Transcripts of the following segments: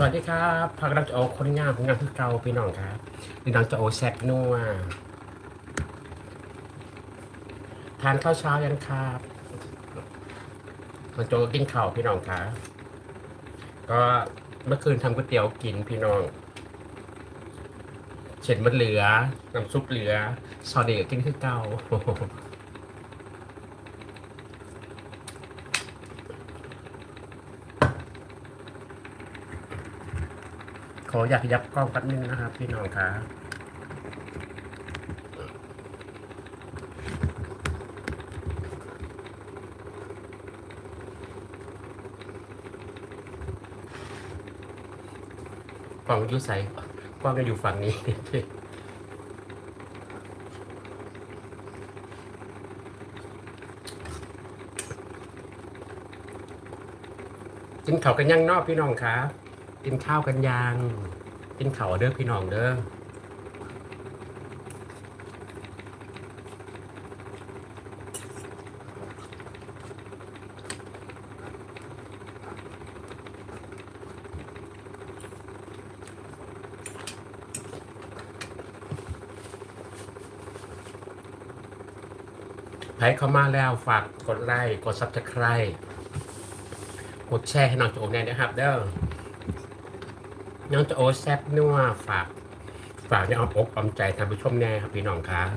สวัสดีครับพักรักจะโอคนงามคนงามคือเก่าพี่น้องครับพี่น้องจะโอแซกนัวทานข้าวเช้ายังครับมันโจกินข้าวพี่น้องครับก็เมื่อคืนทำก๋วยเตี๋ยวกินพี่น้องเฉ็ดมันเหลือน้ำซุปเหลือซอสเด็กกินคือเก่า ออยากยับกล้องแป๊บนึงนะครับ พี่น้องครับกล้องอยู่ใส่กล้องก็อยู่ฝั่งนี้กินเขากันยังนอกพี่น้องครับ กินข้าวกันยังกินเข้าเด้อพี่น้องเด้อใครเข้ามาแล้วฝากกดไลค์กดซับสไคร b e กดแชร์ให้น้องโจแน่นะครับเด้อ น้องจะโอตแซบนัวฝาก ฝากเนี่ยเอาอกเอาใจทำผู้ชมแน่ครับพี่น้องครับ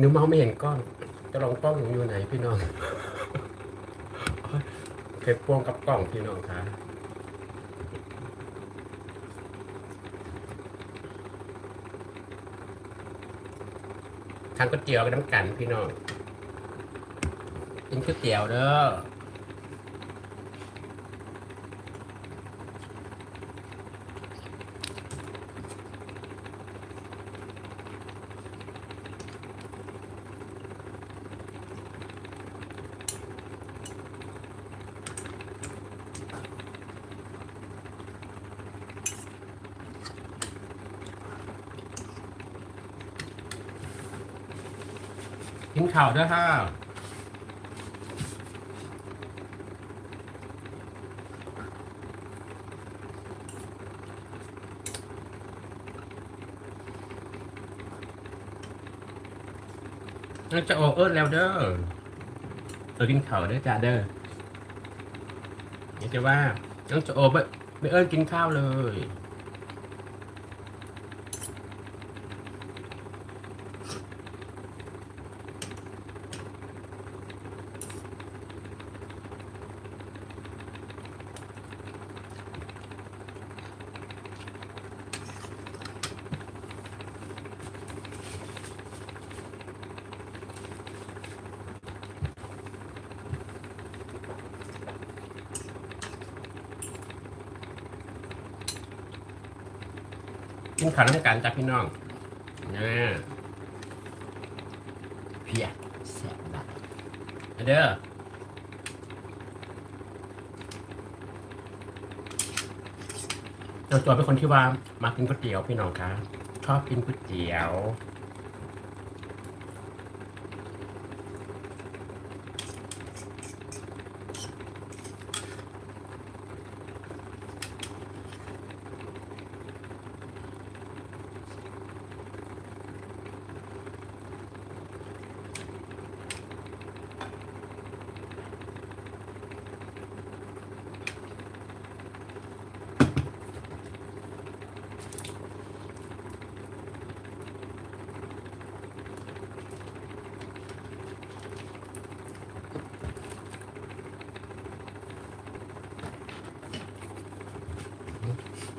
นิ้วเมาไม่เห็นกล้อง จะลองกล้องอยู่ไหนพี่น้องเคยพ่วงกับกล้องพี่น้องครับทานก๋วยเตี๋ยวกับน้ำกันพี่น้องกินก๋วยเตี๋ยวเด้อ กินข่าวด้วยค่ะน่าจะโอเอิร์แล้วเด้อเออกินข่าวเด้อจ้าเด้ออยากจะว่าน้องจะโอไม่ไม่เอิร์กินข้าวเลย กินข้าวน้ำกันจ้ะพี่น้องนะเพียแซ่บบักเอาเด้อเราจอยเป็นคนที่ว่ามากินก๋วยเตี๋ยวพี่น้องครับชอบกินก๋วยเตี๋ยว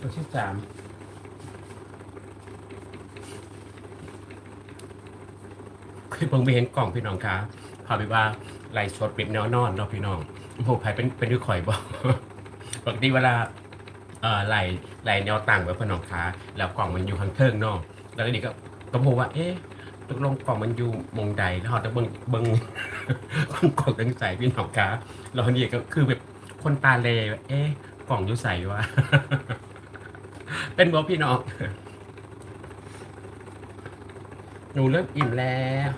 ตัวที่สามคือเพิ่งไปเห็นกล่องพี่น้องคะพาไปว่าไล่สดปิดแนวนอนเนาะพี่น้องโอ้ไผเป็นเป็นด้วยข่อยบอกปกติเวลาเอ่อไหลไหลแนวตั้งไว้พี่น้องคะแล้วกล่องมันอยู่ข้างเทิงเนาะแล้วทีนี้ก็ก็พูดว่า เอ๊ะตกลงกล่องมันอยู่มงใดแล้วเราจะเบิ่งเบิ่งกล่องตั้งใจพี่น้องคะแล้วนี้ก็คือแบบคนตาเลเอ๊ะกล่องอยู่ใส่วะ เป็นบอกพี่น้อง หนูเริ่มอิ่มแล้ว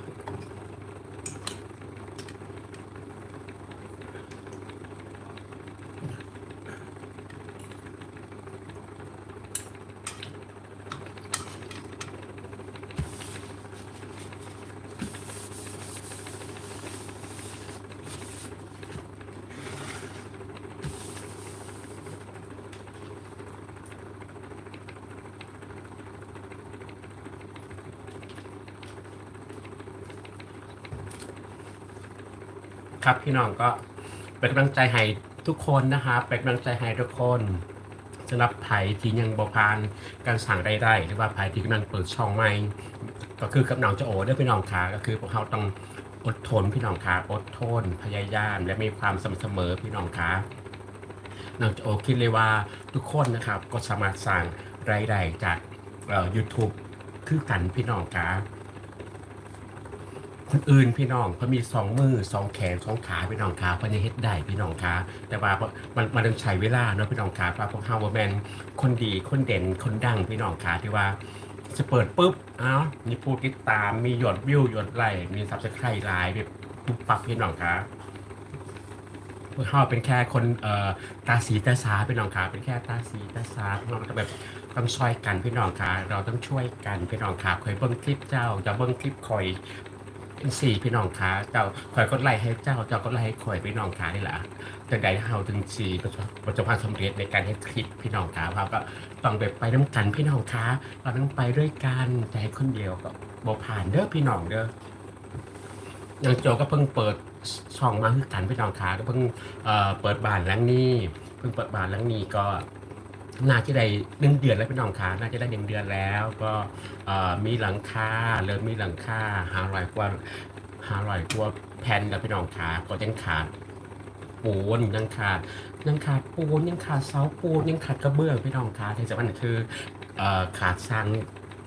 ครับพี่น้องก็เป็นกำลังใจให้ทุกคนนะครับเป็นกำลังใจให้ทุกคนสำหรับไผ่ที่ยังบพานการสั่งใดๆหรือว่าไผ่ที่กำลังเปิดช่องใหม่ก็คือกับน้องเจะโอเด้พี่น้องขาก็คือพวกเขาต้องอดทนพี่น้องขาอดทนพยายาม และมีความสม่ำเสมอพี่น้องขาน้องเจะโอคิดเลยว่าทุกคนนะครับก็สามารถสั่งรายได้จากเอ่อ YouTube คือกันพี่น้องขา คนอื่นพี่น้องเขามีสองมือสองแขนสองขาพี่น้องขาเพิ่นยังเฮ็ดได้พี่น้องขาแต่ว่ามันมันต้องใช้เวลาเนาะพี่น้องขาเพราะพวกเฮาว่าแมนคนดีคนเด่นคนดังพี่น้องขาที่ว่าจะเปิดปุ๊บเอ้ามีผู้ติดตามมียอดวิวยอดไลค์มีซับสไครต์ไลน์แบบปุ๊บปั๊บพี่น้องขาพวกเฮาเป็นแค่คนเอ่อตาสีตาสาพี่น้องขาเป็นแค่ตาสีตาสาพี่น้องแบบต้องช่วยกันพี่น้องขาเราต้องช่วยกันพี่น้องขาคอยเบิ่งคลิปเจ้าจะเบิ่งคลิปคอย เป็นสี่พี่น้องขาเจ้าคอยกดไลค์ให้เจ้าเจ้าก็ไลค์ให้คอยพี่น้องขานี่แหละแต่ใดเฮาถึงสี่ประสบประสบความสำเร็จในการให้คลิปพี่น้องขาเราก็ต้องแบบไปน้ำกันพี่น้องขาเราต้องไปด้วยกันแต่ให้คนเดียวก็บ่ผ่านเด้อพี่น้องเด้อยังโจก็เพิ่งเปิดช่องมาคือกันพี่น้องขาก็เพิ่งเอ่อเปิดบ้านหลังนี้ เพิ่งเปิดบ้านหลังนี้ก็ น่าจะได้หนึ่งเดือนแล้วพี่น้องขาน่าจะได้หนึ่งเดือนแล้ว ก็มีหลังคาเริ่มมีหลังคาหาร้อยกว่าหาร้อยกว่าแผ่นแล้วพี่น้องขาก็ยังขาดปูนยังขาดยังขาดปูนยังขาดเสาปูนยังขาดกระเบื้องพี่น้องขาที่สำคัญคือเอ่อขาดสร้าง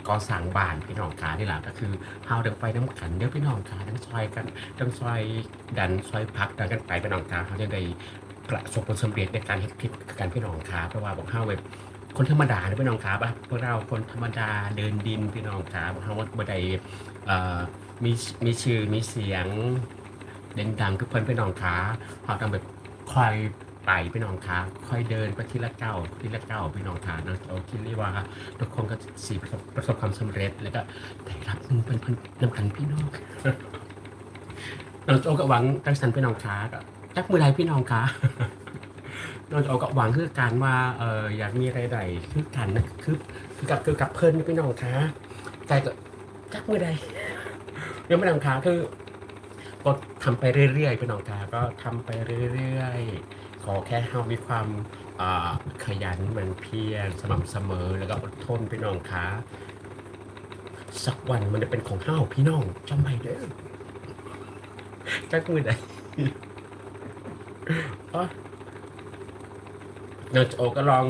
ก่อสร้างบ้านพี่น้องขานี่แหละก็คือเฮาเดินไปน้ำกันเดี๋ยวพี่น้องขาทั้งซอยกันทั้งซอยดันซอยพักดันกันไปพี่น้องขาเขาจะได้ ประสบผลสำเร็จในการเฮ็ดคลิปกันพี่น้องขาเพราะว่าบอกเฮาแบบคนธรรมดาเนี่ยพี่น้องครับพวกเราคนธรรมดาเดินดินพี่น้องครับเขาว่าบันไดเอ่อมีมีชื่อมีเสียงเด่นดังคือเพิ่นพี่น้องขาเขาต้องแบบคอยไปพี่น้องขาคอยเดินไปทีละเก้าทีละเก้าพี่น้องขานะเราคิดเรียว่าทุกคนก็สีประสบประสบความสำเร็จแล้วก็ได้รับเงินเป็นพันนำกันพี่น้องเราโจกับหวังจังสันพี่น้องขาก็ จักมือไรพี่น้องขาเราจะเอากับหวังคือการว่าเอออยากมีอะไรใดคือกันนะคือคือกับคือกับเพิ่นนี่พี่น้องคะใจก็จักมือใดยังไม่นำค้าคือก็ทำไปเรื่อยๆพี่น้องคะก็ทำไปเรื่อยๆขอแค่เรามีความขยันมันเพียรสม่ำเสมอแล้วก็อดทนพี่น้องคะสักวันมันจะเป็นของเฮาพี่น้องจำไม่เด้อจักมือใด อ๋อนองโอก็ลอง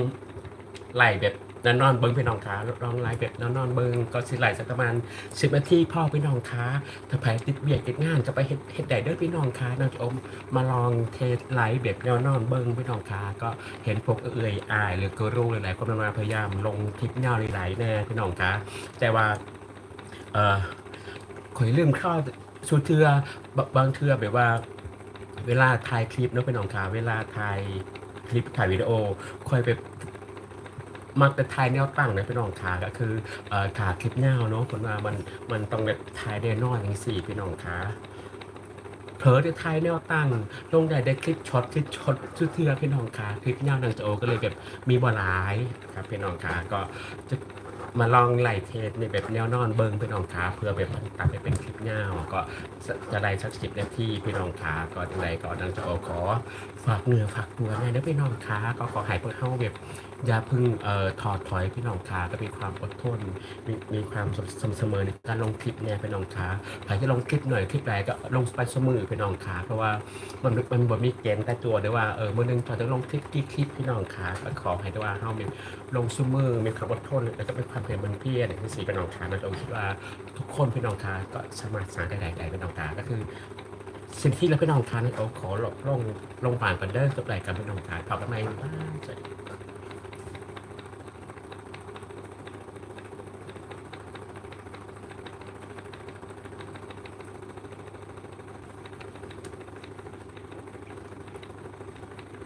ไล่แบบนอนนอนเบิ้งพี่น้องขาลองไล่แบบนอนนอนเบิ้งก็สิไล่สักประมาณสิบนาทีพ่อพี่น้องขาถ้าใครติดเบียดติดงานก็ไปเฮ็ดเฮ็ดได้เด้อพี่น้องขานองโอมมาลองเทสไลฟ์แบบแนวนอนเบิ้งพี่น้องขาก็เห็นพวกเอื่อยอายหรือก็รู้หลายๆคนมาพยายามลงคลิปยาหลายๆแน่พี่น้องขาแต่ว่าเออขอยลืมข้าวสุดเทือบางเทือแบบว่า เวลาถ่ายคลิปเนาะพี่น้องขาเวลาถ่ายคลิปถ่ายวิดีโอคอยไปมักแต่ถ่ายแนวตั้งนะพี่น้องขาก็คือเอ่อขาคลิปยาวเนาะคนว่ามันมันต้องแบบถ่ายแน่นอนอย่างสี่พี่น้องขาเผลอได้ถ่ายแนวตั้งลงได้ได้คลิปช็อตคลิปช็อตชื่อเทือพี่น้องขาคลิปยาวนางจะโอก็เลยแบบมีบ่หลายครับพี่น้องขาก็จะ มาลองไล่เทสในแบบแนวนอนเบิงพี่น้องขาเพื่อแบบตัดไปเป็นคลิปเงาก็จะได้สักสิบนาทีพี่น้องขาก็จังไรก็ดังจะขอฝากเนื้อฝากตัวแน่เด้อพี่น้องขาก็ขอหายพวกเฮาแบบ อย่าเพึ่งเอ่อถอดถอยพี่น้องขาก็มีความอดทนมีมีความสม่ำเสมอในการลงคลิปเนี่ยพี่น้องขาใครจะลงคลิปหน่อยคลิปใดก็ลงไปเสมอพี่น้องขาเพราะว่ามันมันบ่มีเกณฑ์แต่ตัวเด้ว่าเออเมื้อหนึงเราจะลงคลิปกี่คลิปพี่น้องขาก็ขอให้ด้วยว่าเฮามีลงเสมอมีความอดทนแล้วก็มีความเพียรมันเพียรที่สีพี่น้องขานะเราคิดว่าทุกคนพี่น้องขาก็สามารถสร้างได้ได้พี่น้องขาก็คือสิ่งที่เราพี่น้องทานเอาขอหลงลงลงผ่านกันเด้อจบรายการพี่น้องทานพบกันใหมบ้านสวัสดี